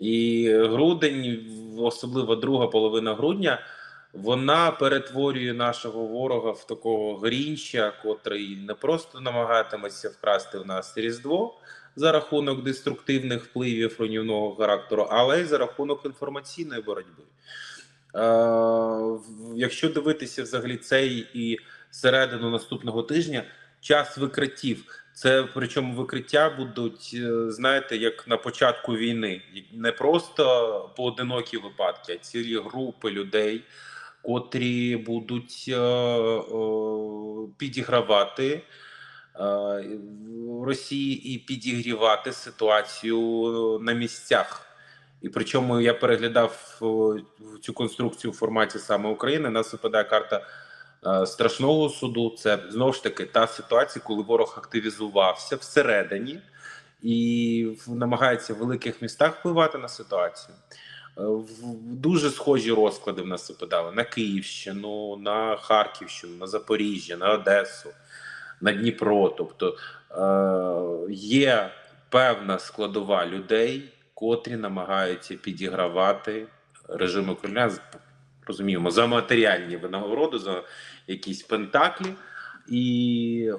І грудень, особливо друга половина грудня, вона перетворює нашого ворога в такого грінча, котрий не просто намагатиметься вкрасти в нас Різдво за рахунок деструктивних впливів руйнівного характеру, але й за рахунок інформаційної боротьби. Е, Якщо дивитися взагалі цей і середину наступного тижня, час викриттів. Це причому викриття будуть, е, знаєте, як на початку війни, не просто поодинокі випадки, а цілі групи людей, котрі будуть е, е, підігравати е, Росії і підігрівати ситуацію на місцях. І причому я переглядав цю конструкцію в форматі саме України. Нас випадає карта страшного суду. Це знову ж таки та ситуація, коли ворог активізувався всередині і намагається в великих містах впливати на ситуацію. Е, Дуже схожі розклади в нас випадали на Київщину, на Харківщину, на Запоріжжя, на Одесу, на Дніпро. Тобто е, є певна складова людей, котрі намагаються підігравати режиму Кремля, розуміємо, за матеріальні винагороди, за якісь пентаклі. І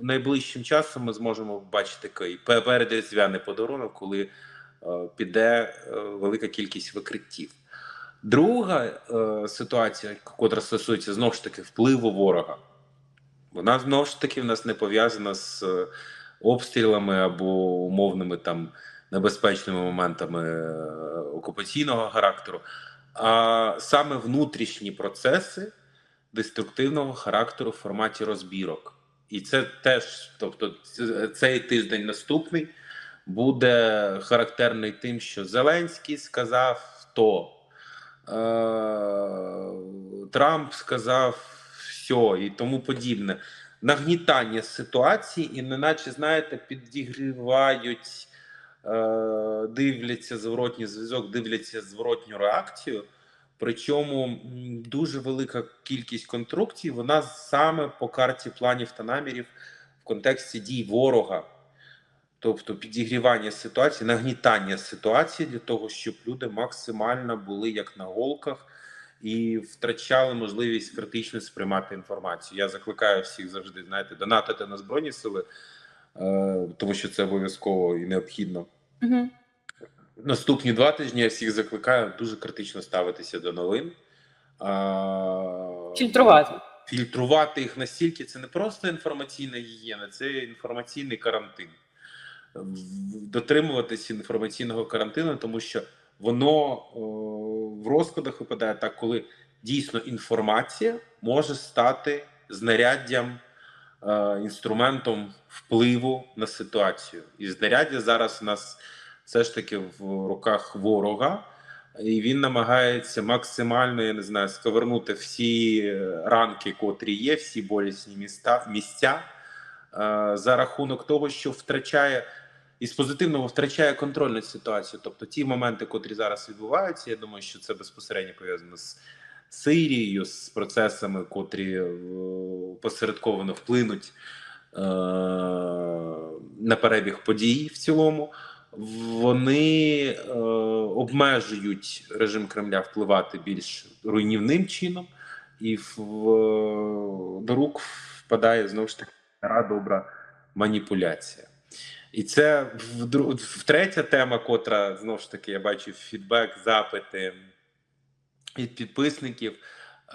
найближчим часом ми зможемо бачити такий пе- передріздвяний подарунок, коли е, піде е, велика кількість викриттів. Друга е, ситуація, котра стосується знову ж таки впливу ворога, вона знову ж таки в нас не пов'язана з е, обстрілами або умовними там небезпечними моментами е, окупаційного характеру, а саме внутрішні процеси деструктивного характеру в форматі розбірок. І це теж, тобто, цей тиждень наступний буде характерний тим, що Зеленський сказав то, е, Трамп сказав все і тому подібне. Нагнітання ситуації, і неначе, знаєте, підігрівають, дивляться зворотній зв'язок, дивляться зворотню реакцію. Причому дуже велика кількість конструкцій, вона саме по карті планів та намірів в контексті дій ворога, тобто підігрівання ситуації, нагнітання ситуації для того, щоб люди максимально були як на голках і втрачали можливість критично сприймати інформацію. Я закликаю всіх завжди знаєте, донатити на збройні сили, е, тому що це обов'язково і необхідно. Угу. Наступні два тижні я всіх закликаю дуже критично ставитися до новин. Фільтрувати. Фільтрувати їх настільки це не просто інформаційна гігієна, це інформаційний карантин. Дотримуватися інформаційного карантину, тому що воно о, в розкладах випадає так, коли дійсно інформація може стати знаряддям, е, інструментом впливу на ситуацію. І знаряддя зараз у нас все ж таки в руках ворога, і він намагається максимально, я не знаю, сковернути всі е, ранки, котрі є, всі болісні міста, місця е, за рахунок того, що втрачає із позитивного втрачає контроль над ситуацією. Тобто ті моменти, котрі зараз відбуваються, я думаю, що це безпосередньо пов'язано з Сирією, з процесами, котрі е, посередковано вплинуть е, на перебіг подій в цілому. Вони е, обмежують режим Кремля впливати більш руйнівним чином, і в, до рук впадає знову ж таки стара добра маніпуляція. І це втретя тема, котра знову ж таки я бачу фідбек, запити від підписників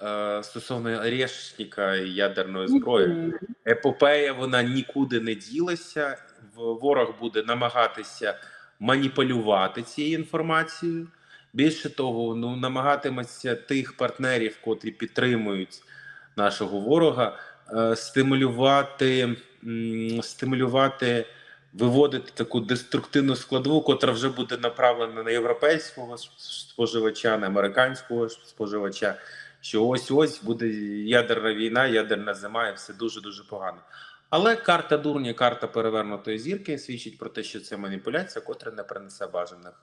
е, стосовно Орешника і ядерної зброї. Епопея вона нікуди не ділася. Ворог буде намагатися маніпулювати цією інформацією. Більше того, ну намагатиметься тих партнерів, котрі підтримують нашого ворога, е, стимулювати, м, стимулювати, виводити таку деструктивну складову, котра вже буде направлена на європейського споживача, на американського споживача. Що ось ось буде ядерна війна, ядерна зима, і все дуже дуже погано. Але карта дурня, карта перевернутої зірки свідчить про те, що це маніпуляція, котра не принесе бажаних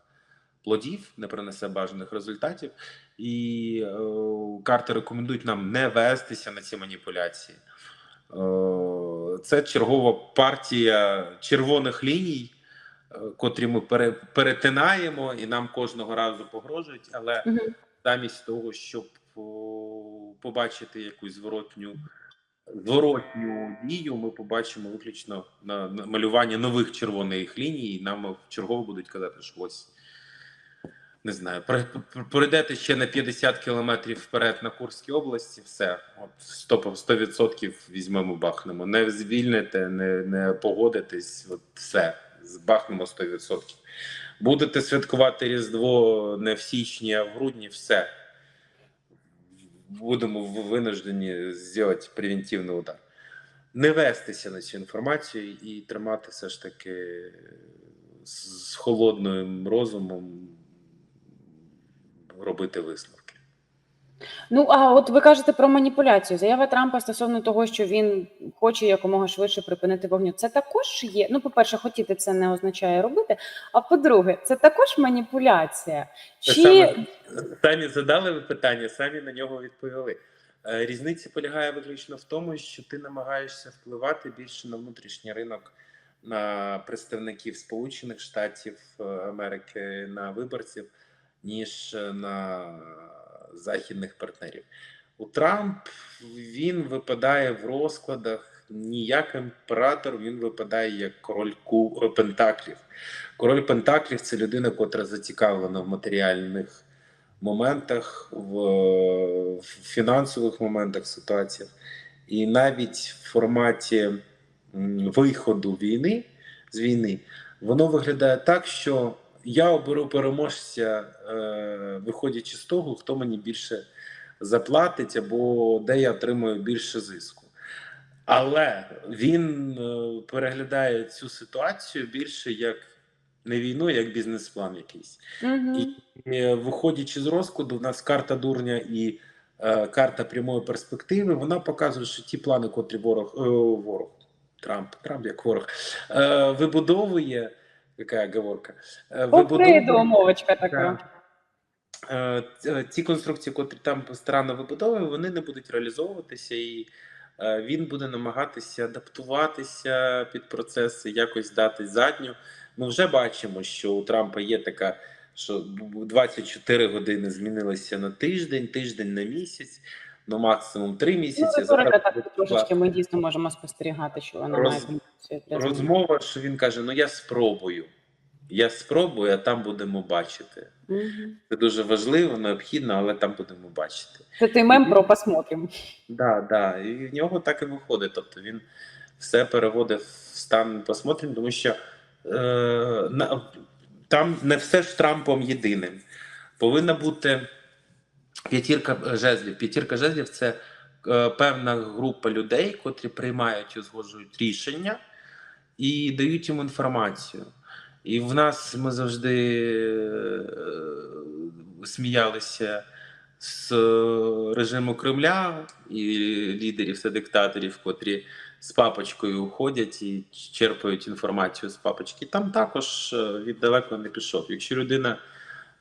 плодів, не принесе бажаних результатів. І е, карти рекомендують нам не вестися на ці маніпуляції. Е, це чергова партія червоних ліній, е, котрі ми пере, перетинаємо, і нам кожного разу погрожують, але замість того, щоб побачити якусь зворотню зворотню дію, ми побачимо виключно на, на малювання нових червоних ліній, і нам чергово будуть казати, що ось не знаю, пройдете ще на 50 кілометрів вперед на Курській області, все, от 100%, 100% візьмемо, бахнемо. Не звільните, не, не погодитесь, от все, збахнемо 100%. Будете святкувати Різдво не в січні, а в грудні, все. Будемо винуждені зробити превентивний удар. Не вестися на цю інформацію і тримати все ж таки з холодним розумом робити висновки. Ну а от ви кажете про маніпуляцію. Заява Трампа стосовно того, що він хоче якомога швидше припинити вогню. Це також є. Ну, по-перше, хотіти це не означає робити. А по-друге, це також маніпуляція. Чи саме, самі задали ви питання, самі на нього відповіли. Е, Різниця полягає виключно в тому, що ти намагаєшся впливати більше на внутрішній ринок, на представників Сполучених Штатів е, Америки, на виборців, ніж е, на західних партнерів. У Трамп він випадає в розкладах не як імператор, він випадає як король ку- Пентаклів. Король Пентаклів це людина, котра зацікавлена в матеріальних моментах, в, в фінансових моментах, ситуаціях. І навіть в форматі виходу війни з війни воно виглядає так, що я оберу переможця, е, виходячи з того, хто мені більше заплатить, або де я отримую більше зиску. Але він е, переглядає цю ситуацію більше як не війну, як бізнес-план якийсь. Мгм. І е, виходячи з розкладу, у нас карта дурня і е, карта прямої перспективи. Вона показує, що ті плани, котрі ворог е, ворог Трамп, Трамп як ворог е, вибудовує. Яка оговорка? Е, умовочка така. Е, ц- ці конструкції, котрі там странно вибудовує, вони не будуть реалізовуватися, і е, він буде намагатися адаптуватися під процеси, якось дати задню. Ми вже бачимо, що у Трампа є така, що 24 години змінилися на тиждень, тиждень на місяць, ну максимум 3 Ну, місяці. риторика Зараз так трошечки ми дійсно можемо спостерігати, що вона Роз- має. Розмова, що він каже: Ну я спробую. Я спробую, а там будемо бачити. Мгм. Це дуже важливо, необхідно, але там будемо бачити. Це той мем про посмотрим. Да, да. І в нього так і виходить. Тобто він все переводить в стан посмотрим, тому що е, на, там не все ж Трампом єдиним. Повинна бути п'ятірка жезлів. П'ятірка жезлів це певна група людей, котрі приймають і узгоджують рішення і дають йому інформацію. І в нас ми завжди е, сміялися з режиму Кремля і лідерів та диктаторів, котрі з папочкою ходять і черпають інформацію з папочки. Там також е, від далеко не пішов. Якщо людина е,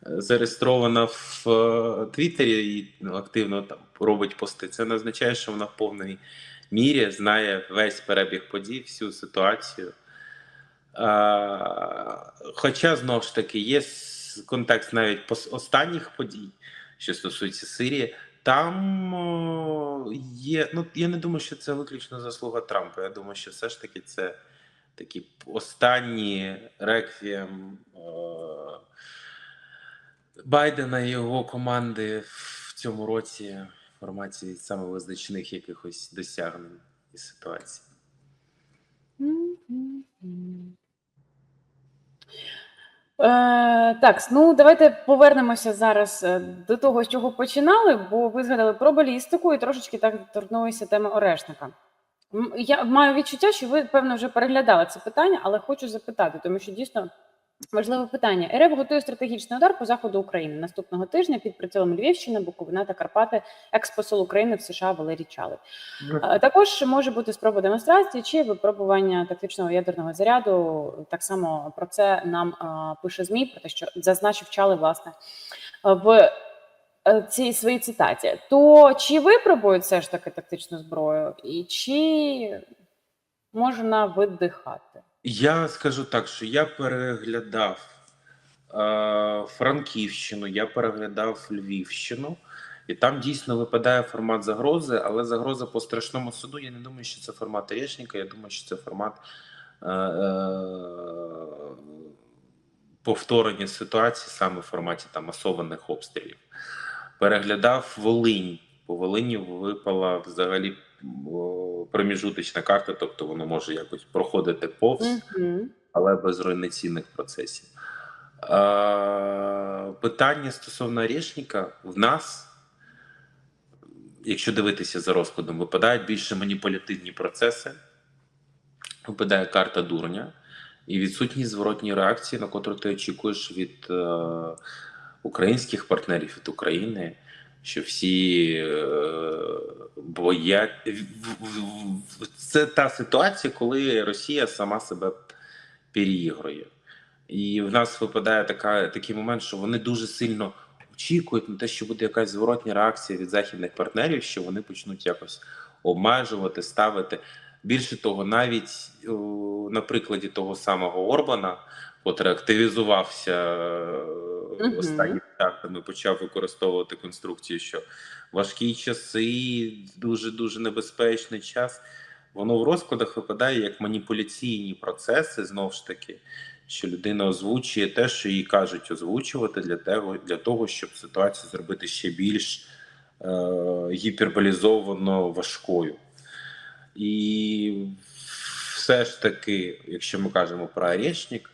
зареєстрована в е, Твіттері і активно там робить пости, це не означає, що вона в повній мірі знає весь перебіг подій, всю ситуацію. Хоча знову ж таки є контекст навіть останніх подій, що стосується Сирії, там є. Ну я не думаю, що це виключно заслуга Трампа. Я думаю, що все ж таки це такі останні реквієм Байдена і його команди в цьому році в форматі саме визначних якихось досягнень і ситуацій. Е, так, ну давайте повернемося зараз е, до того, з чого починали, бо ви згадали про балістику і трошечки так торкнулися теми Орешника. Я маю відчуття, що ви, певно, вже переглядали це питання, але хочу запитати, тому що дійсно важливе питання. РФ готує стратегічний удар по заходу України наступного тижня під прицілом Львівщини, Буковина та Карпати, експосол України в США Валерій Чалий. Е, Також може бути спроба демонстрації чи випробування тактичного ядерного заряду. Так само про це нам е, пише ЗМІ, про те, що зазначив Чали власне в е, цій своїй цитаті. То чи випробують все ж таки тактичну зброю, і чи можна видихати? Я скажу так, що я переглядав е, Франківщину, я переглядав Львівщину, і там дійсно випадає формат загрози, але загроза по страшному суду. Я не думаю, що це формат Решника, я думаю, що це формат е, е, повторення ситуації саме в форматі там масованих обстрілів. Переглядав Волинь. По Волині випала взагалі о, проміжуточна карта, тобто воно може якось проходити повз Угу. але без руйнаційних процесів. Е, питання стосовно Орешника в нас, якщо дивитися за розкладом, випадають більше маніпулятивні процеси, випадає карта дурня і відсутність зворотньої реакції, на котру ти очікуєш від е, українських партнерів від України. Що всі е, боять це та ситуація, коли Росія сама себе переігрує. І в нас випадає така, такий момент, що вони дуже сильно очікують на те, що буде якась зворотня реакція від західних партнерів, що вони почнуть якось обмежувати, ставити. Більше того, навіть на прикладі того самого Орбана, котрий активізувався е, Мгм. Останніми часами, почав використовувати конструкцію, що важкі часи, дуже дуже небезпечний час. Воно в розкладах випадає як маніпуляційні процеси, знову ж таки, що людина озвучує те, що їй кажуть озвучувати для того, для того щоб ситуацію зробити ще більш е, гіперболізовано важкою. І все ж таки, якщо ми кажемо про Орешник,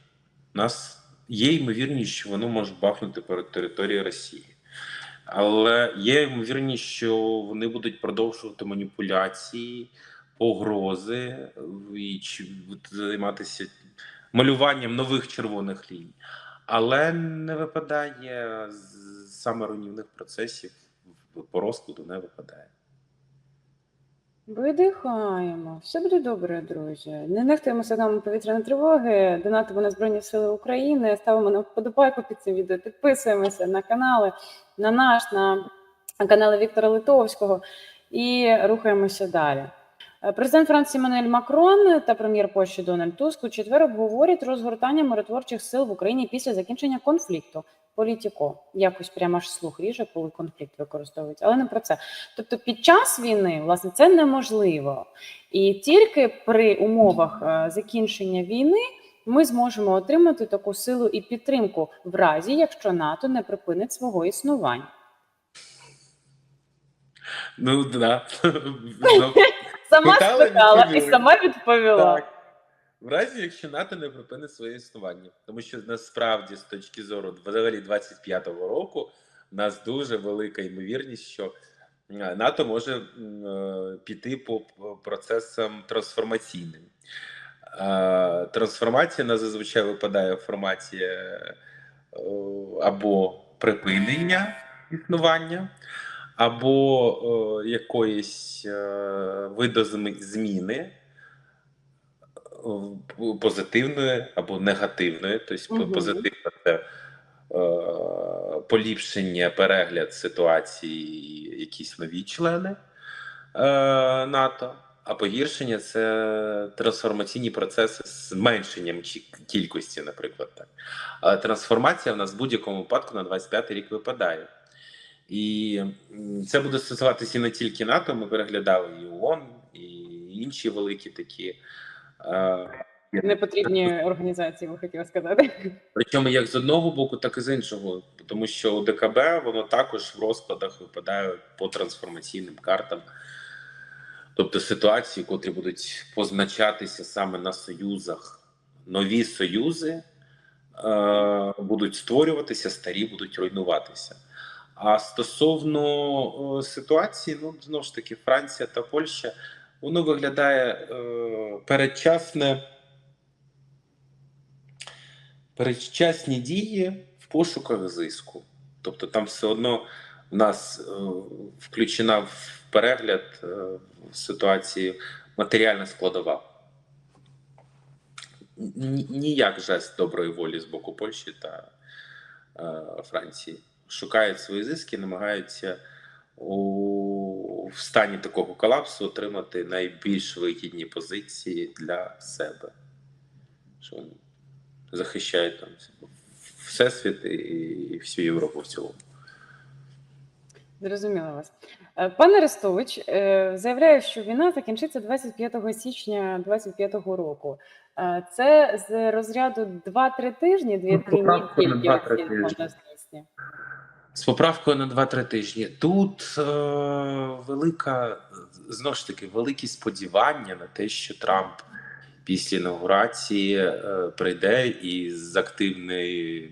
у нас є ймовірність, що воно може бахнути перед територією Росії. Але є ймовірність, що вони будуть продовжувати маніпуляції, погрози і займатися малюванням нових червоних ліній. Але не випадає саме руйнівних процесів по розкладу не випадає. Видихаємо. Все буде добре, друзі. Не нехтуємо сигналами повітряної тривоги, донатимо на Збройні Сили України, ставимо на вподобайку під цим відео, підписуємося на канали, на наш, на канали Віктора Литовського і рухаємося далі. Е, Президент Франції Мануель Макрон та прем'єр Польщі Дональд Туск у четвер обговорять розгортання миротворчих сил в Україні після закінчення конфлікту. Політіко якось прямо аж слух ріже, коли конфлікт використовують, але не про це. Тобто, під час війни власне це неможливо, і тільки при умовах е, закінчення війни ми зможемо отримати таку силу і підтримку в разі, якщо НАТО не припинить свого існування. Ну да. Ну, Сама спитала і сама відповіла. Так. В разі, якщо НАТО не припинить своє існування, тому що насправді з точки зору взагалі 25-го року в нас дуже велика ймовірність, що НАТО може е, піти по процесам трансформаційним. Трансформація на зазвичай випадає в форматі е, або припинення існування, або е, якоїсь видозми- зміни е, позитивної або негативної. Тобто Мгм. позитивна це е, поліпшення, перегляд ситуації, якісь нові члени е, НАТО. А погіршення це трансформаційні процеси з зменшенням кількості, наприклад. Так. Але трансформація в нас в будь-якому випадку на 25 рік випадає. І це буде стосуватися не тільки НАТО. Ми переглядали і ООН, і інші великі такі. Е, Непотрібні організації, ви хотіла сказати. Причому як з одного боку, так і з іншого, тому що у ДКБ воно також в розкладах випадає по трансформаційним картам, тобто ситуації, котрі будуть позначатися саме на союзах. Нові союзи е, будуть створюватися, старі будуть руйнуватися. А стосовно е, ситуації, ну знову ж таки, Франція та Польща, воно виглядає е, передчасне передчасні дії в пошуках зиску. Тобто там все одно в нас е, включена в перегляд е, ситуації матеріальна складова. Ніяк жест доброї волі з боку Польщі та е, Франції. Шукають свої зиски, намагаються у в стані такого колапсу отримати найбільш вигідні позиції для себе. що вони захищають там всесвіт і, і всю Європу в цілому. Зрозуміла вас. Е, Пан Арестович е, заявляє, що війна закінчиться 25 січня 25-го року. Е, Це з розряду 2-3 тижні, 2-3 Ну, поправку на недільки 2-3 оці тижні. повноцінні. З поправкою на 2-3 тижні. Тут е, велика, знову ж таки, великі сподівання на те, що Трамп після інаугурації е, прийде і з активною,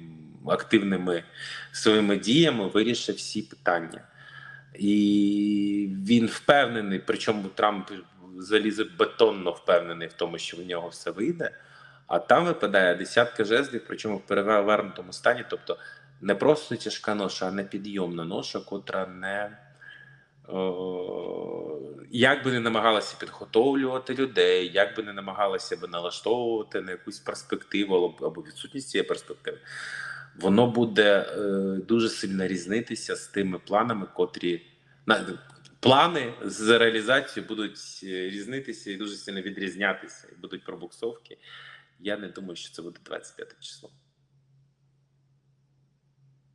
активними своїми діями вирішить всі питання. І він впевнений, причому Трамп залізобетонно впевнений в тому, що в нього все вийде. А там випадає десятка жезлів, причому в перевернутому стані. Тобто не просто тяжка ноша, а непідйомна ноша, котра не о, як би не намагалася підготовлювати людей, як би не намагалася би налаштовувати на якусь перспективу або- або відсутність цієї перспективи, воно буде е, дуже сильно різнитися з тими планами, котрі на плани з реалізацією будуть е, різнитися і дуже сильно відрізнятися, і будуть пробуксовки. Я не думаю, що це буде 25 число.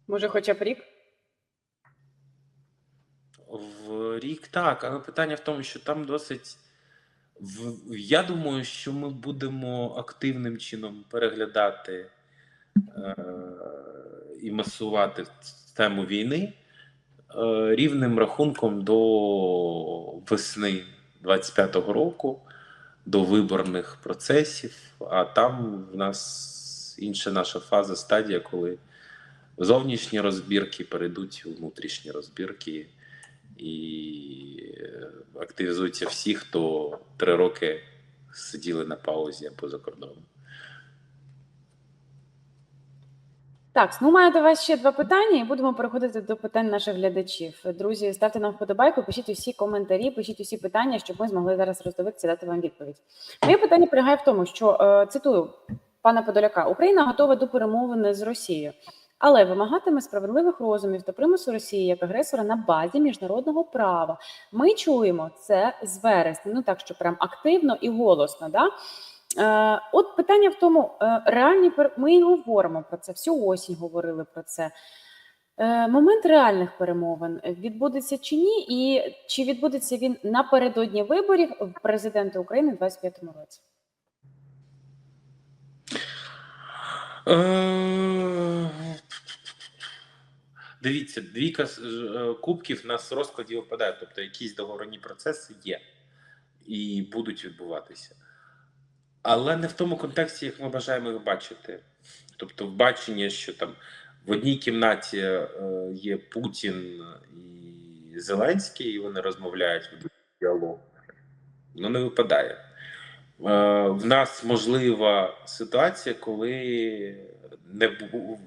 Може, хоча б рік? В рік так, але питання в тому, що там досить. Я думаю, що ми будемо активним чином переглядати е, і масувати тему війни е, рівним рахунком до весни 25-го року, до виборних процесів. А там в нас інша наша фаза, стадія, коли зовнішні розбірки перейдуть у внутрішні розбірки і е, активізуються всі, хто три роки сиділи на паузі або за кордоном. Так, ну маю до вас ще два питання, і будемо переходити до питань наших глядачів. Друзі, ставте нам вподобайку, пишіть усі коментарі, пишіть усі питання, щоб ми змогли зараз роздивитися дати вам відповідь. Моє питання полягає в тому, що е, цитую пана Подоляка: Україна готова до перемовини з Росією, але вимагатиме справедливих розумів та примусу Росії як агресора на базі міжнародного права. Ми чуємо це з вересня, ну так що прям активно і голосно. Да? Е, От питання в тому, е, реальні ми і говоримо про це, всю осінь говорили про це. Е, Момент реальних перемовин відбудеться чи ні, і чи відбудеться він напередодні виборів президента України у 25-му році? Дивіться, двійка е, кубків у нас в розкладі випадає, тобто якісь договорні процеси є і будуть відбуватися. Але не в тому контексті, як ми бажаємо їх бачити. Тобто, в баченні, що там в одній кімнаті е, є Путін і Зеленський, і вони розмовляють ведуть діалог. Ну, не випадає. Е, В нас можлива ситуація, коли не бу-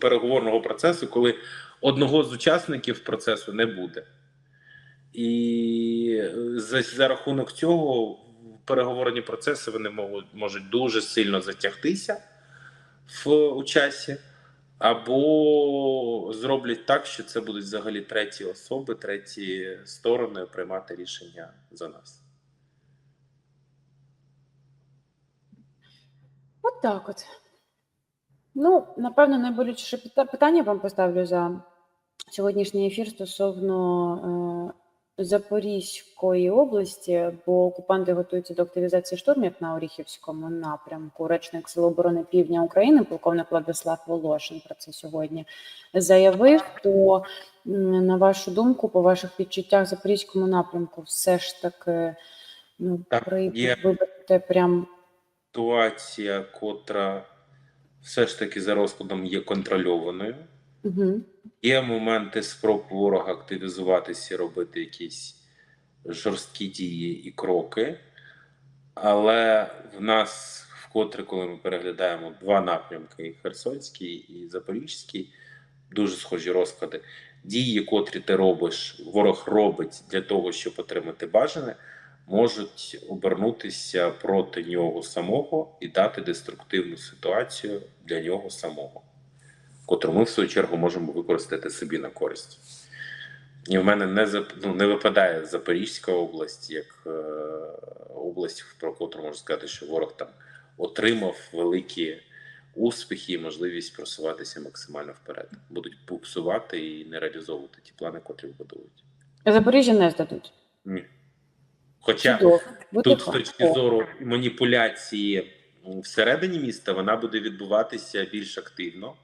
переговорного процесу, коли одного з учасників процесу не буде. І е, за, за рахунок цього переговорні процеси вони можуть, можуть дуже сильно затягтися в у часі, або зроблять так, що це будуть взагалі треті особи, треті сторони приймати рішення за нас. От так от. Ну, напевно, найболючіше питання вам поставлю за сьогоднішній ефір стосовно е, Запорізької області, бо окупанти готуються до активізації штурмів на Оріхівському напрямку. Речник Сил оборони Півдня України, полковник Владислав Волошин про це сьогодні заявив. То, на вашу думку, по ваших відчуттях Запорізькому напрямку, все ж таки ну, Так, при є. прям Ситуація, котра все ж таки за розкладом є контрольованою. угу. Є моменти спроб ворога активізуватися робити якісь жорсткі дії і кроки, але в нас вкотре, коли ми переглядаємо два напрямки: і Херсонський і Запорізький, дуже схожі розклади. Дії, котрі ти робиш, ворог робить для того, щоб отримати бажане, можуть обернутися проти нього самого і дати деструктивну ситуацію для нього самого котру ми в свою чергу можемо використати собі на користь. І в мене не зап- ну, не випадає Запорізька область як е, область, про котру можна сказати, що ворог там отримав великі успіхи і можливість просуватися максимально вперед. Будуть буксувати і не реалізовувати ті плани, котрі будують. Запоріжжя не здадуть. Ні. Хоча Чудово. тут з точки зору маніпуляції всередині міста вона буде відбуватися більш активно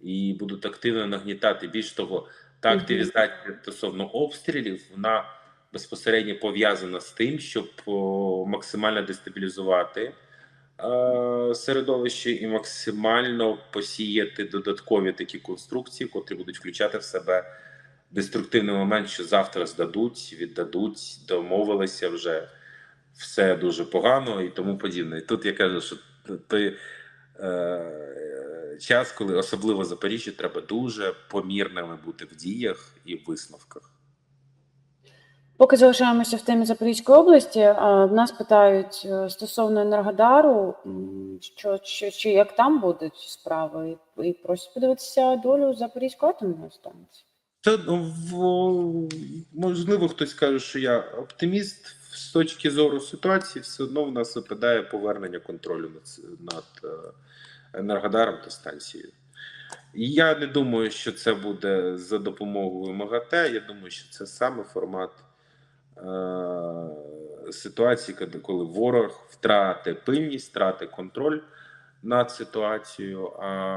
і будуть активно нагнітати. Більш того, та активізація стосовно обстрілів вона безпосередньо пов'язана з тим, щоб максимально дестабілізувати е, середовище і максимально посіяти додаткові такі конструкції, котрі будуть включати в себе деструктивний момент, що завтра здадуть, віддадуть, домовилися вже все дуже погано і тому подібне. І тут я кажу, що той е, час, коли особливо Запоріжжя, треба дуже помірними бути в діях і в висновках. Поки залишаємося в темі Запорізької області, в нас питають е, стосовно Енергодару, що, що, що як там будуть справи, і просять подивитися долю Запорізької атомної станції. Це ну, можливо, хтось каже, що я оптиміст з точки зору ситуації, все одно в нас випадає повернення контролю над, е, енергодаром та станцією. Я не думаю, що це буде за допомогою МАГАТЕ. Я думаю, що це саме формат е, ситуації, коли- ворог втратить пильність, втратить контроль над ситуацією. А